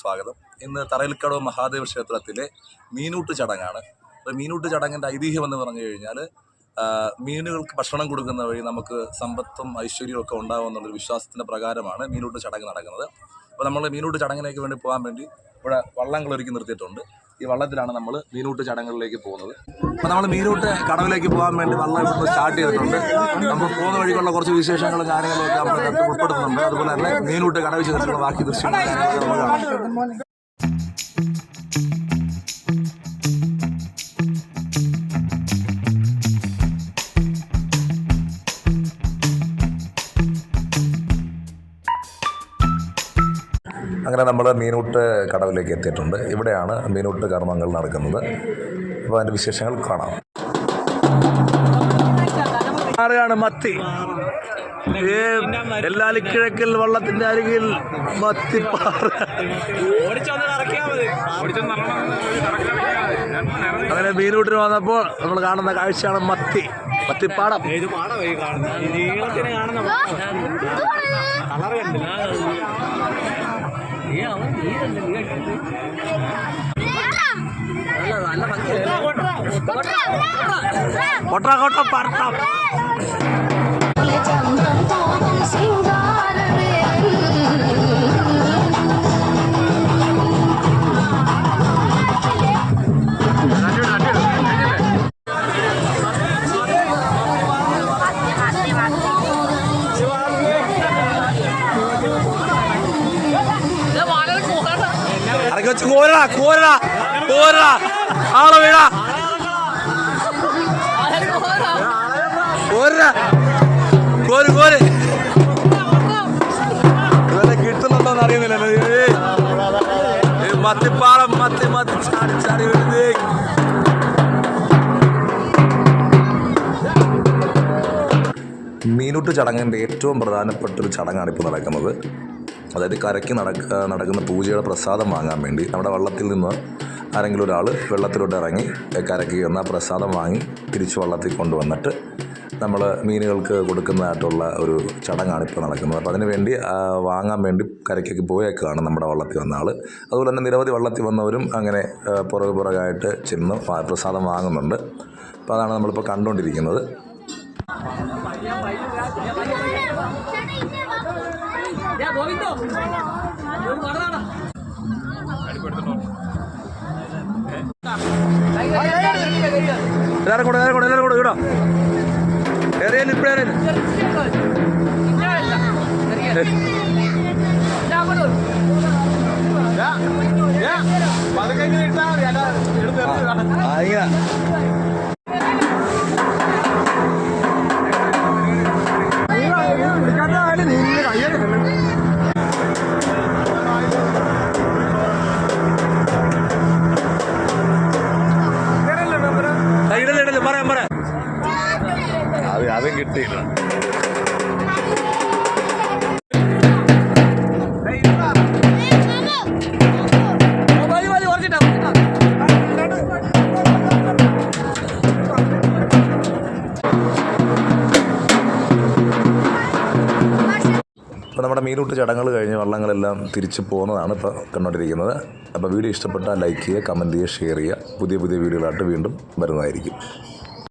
സ്വാഗതം. ഇന്ന് തറയിൽക്കടവ് മഹാദേവ ക്ഷേത്രത്തിലെ മീനൂട്ട് ചടങ്ങാണ്. അപ്പോൾ മീനൂട്ട് ചടങ്ങിന്റെ ഐതിഹ്യം എന്ന് പറഞ്ഞു കഴിഞ്ഞാൽ മീനുകൾക്ക് ഭക്ഷണം കൊടുക്കുന്ന വഴി നമുക്ക് സമ്പത്തും ഐശ്വര്യവും ഒക്കെ ഉണ്ടാകും എന്നുള്ളൊരു വിശ്വാസത്തിന്റെ പ്രകാരമാണ് മീനൂട്ട് ചടങ്ങ് നടക്കുന്നത്. അപ്പോൾ നമ്മൾ മീനൂട്ട് ചടങ്ങിലേക്ക് വേണ്ടി പോകാൻ വേണ്ടി ഇവിടെ വള്ളങ്ങൾ ഒരുക്കി നിർത്തിയിട്ടുണ്ട്. ഈ വള്ളത്തിലാണ് നമ്മൾ മീനൂട്ട് ചടങ്ങുകളിലേക്ക് പോകുന്നത്. അപ്പോൾ നമ്മൾ മീനൂട്ട് കടവിലേക്ക് പോകാൻ വേണ്ടി വള്ളം ഇവിടെ സ്റ്റാർട്ട് ചെയ്തിട്ടുണ്ട്. നമ്മൾ പോകുന്ന വഴിക്കുള്ള കുറച്ച് വിശേഷങ്ങളും കാര്യങ്ങളും ഒക്കെ നമ്മൾ ഉൾപ്പെടുത്തുന്നുണ്ട്. അതുപോലെ തന്നെ മീനൂട്ട് കടവ് ചെയ്തിട്ടുള്ള ബാക്കി ദൃശ്യങ്ങളും അങ്ങനെ നമ്മൾ മീനൂട്ട് കടവിലേക്ക് എത്തിയിട്ടുണ്ട്. ഇവിടെയാണ് മീനൂട്ട് കർമ്മങ്ങൾ നടക്കുന്നത്. അപ്പോൾ അതിന്റെ വിശേഷങ്ങൾ കാണാം. ആറുകയാണ് മത്തി. എല്ലാ എല്ലാലിക്കിഴക്കൽ വള്ളത്തിന്റെ അരികിൽ മത്തിപ്പാറ അങ്ങനെ മീനൂട്ടിന് വന്നപ്പോൾ നമ്മൾ കാണുന്ന കാഴ്ചയാണ് മത്തി. മത്തിപ്പാടം. കാണുന്ന కొట్రా కొట్రా పడతా കോരടാ കോരടാ കോരടാ ആളെ വീടാ. കോരടാ കോര് കോര്. ഇവരെ കിട്ടുന്നുണ്ടോന്ന് അറിയുന്നില്ല മത്തിപ്പാളം മത്തി മത്തി ചാടി ചാടി വരുന്നേ. മീനൂട്ട് ചടങ്ങിന്റെ ഏറ്റവും പ്രധാനപ്പെട്ട ഒരു ചടങ്ങാണ് ഇപ്പോൾ നടക്കുന്നത്. അതായത് കരയ്ക്ക് നടക്ക നടക്കുന്ന പൂജയുടെ പ്രസാദം വാങ്ങാൻ വേണ്ടി നമ്മുടെ വള്ളത്തിൽ നിന്ന് ആരെങ്കിലും ഒരാൾ വെള്ളത്തിലോട്ട് ഇറങ്ങി കരയ്ക്ക് ചെന്ന് പ്രസാദം വാങ്ങി തിരിച്ച് വള്ളത്തിൽ കൊണ്ടുവന്നിട്ട് നമ്മൾ മീനുകൾക്ക് കൊടുക്കുന്നതായിട്ടുള്ള ഒരു ചടങ്ങാണ് ഇപ്പോൾ നടക്കുന്നത്. അപ്പോൾ അതിന് വേണ്ടി വാങ്ങാൻ വേണ്ടി കരയ്ക്കൊക്കെ പോയേക്കാണ് നമ്മുടെ വള്ളത്തിൽ വന്ന ആൾ അതുപോലെ തന്നെ നിരവധി വള്ളത്തിൽ വന്നവരും അങ്ങനെ പുറകെ പുറകായിട്ട് ചെന്ന് പ്രസാദം വാങ്ങുന്നുണ്ട്. അപ്പോൾ അതാണ് നമ്മളിപ്പോൾ കണ്ടുകൊണ്ടിരിക്കുന്നത്. ഗോവിന്ദോ? എല്ലാവരും കൂടെ എല്ലാരും കൂടെ എല്ലാരും കൂടെ ഇടാം ഏറിയാലും ഇപ്പോഴേലും ആ ഇങ്ങനെ ആ, അത് അതും കിട്ടിയില്ല. ഇപ്പോൾ നമ്മുടെ മീനൂട്ട് ചടങ്ങുകൾ കഴിഞ്ഞ് വള്ളങ്ങളെല്ലാം തിരിച്ചു പോകുന്നതാണ് ഇപ്പോൾ കണ്ടുകൊണ്ടിരിക്കുന്നത് അപ്പോൾ വീഡിയോ ഇഷ്ടപ്പെട്ടാൽ ലൈക്ക് ചെയ്യുക കമന്റ് ചെയ്യുക ഷെയർ ചെയ്യുക. പുതിയ പുതിയ വീഡിയോകളായിട്ട് വീണ്ടും വരുന്നതായിരിക്കും.